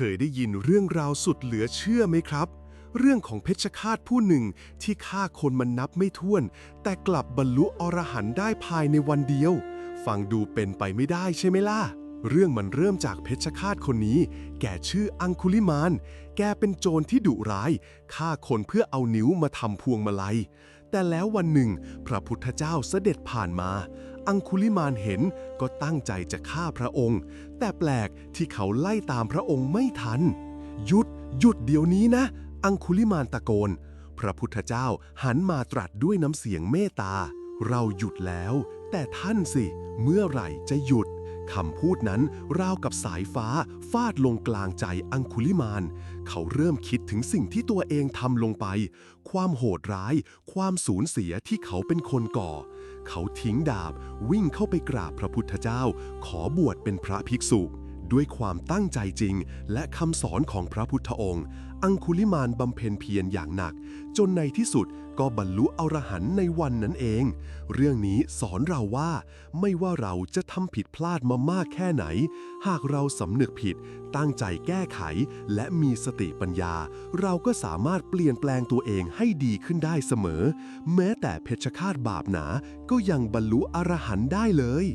เคยได้ยินเรื่องราวสุดเหลือเชื่อไหมครับ เรื่องของเพชฌฆาตผู้หนึ่งที่ฆ่าคนมันนับไม่ถ้วน แต่กลับบรรลุอรหันต์ได้ภายในวันเดียว ฟังดูเป็นไปไม่ได้ใช่ไหมล่ะ เรื่องมันเริ่มจากเพชฌฆาตคนนี้ แกชื่ออังคุลิมาน แกเป็นโจรที่ดุร้ายฆ่าคนเพื่อเอานิ้วมาทำพวงมาลัย แต่แล้ววันหนึ่ง พระพุทธเจ้าเสด็จผ่านมา อังคุลิมานเห็นก็ตั้งใจจะฆ่าพระองค์ แต่แปลกที่เขาไล่ตามพระองค์ไม่ทัน หยุด หยุดเดี๋ยวนี้นะ อังคุลิมานตะโกน พระพุทธเจ้าหันมาตรัสด้วยน้ำเสียงเมตตา เราหยุดแล้ว แต่ท่านสิ เมื่อไหร่จะหยุด คำพูดนั้นราวกับสายฟ้าฟาดลงกลางใจอังคุลิมาน เขาเริ่มคิดถึงสิ่งที่ตัวเองทำลงไป ความโหดร้าย ความสูญเสียที่เขาเป็นคนก่อ เขาทิ้งดาบวิ่งเข้าไปกราบพระพุทธเจ้า ขอบวชเป็นพระภิกษุ ด้วยความตั้งใจจริง และคำสอนของพระพุทธองค์ อังคุลิมานบำเพ็ญเพียรอย่างหนัก จนในที่สุดก็บรรลุอรหันต์ในวันนั้นเอง เรื่องนี้สอนเราว่า ไม่ว่าเราจะทำผิดพลาดมามากแค่ไหน หากเราสำนึกผิด ตั้งใจแก้ไข และมีสติปัญญา เราก็สามารถเปลี่ยนแปลงตัวเองให้ดีขึ้นได้เสมอ แม้แต่เพชฌฆาตบาปหนา ก็ยังบรรลุอรหันต์ได้เลย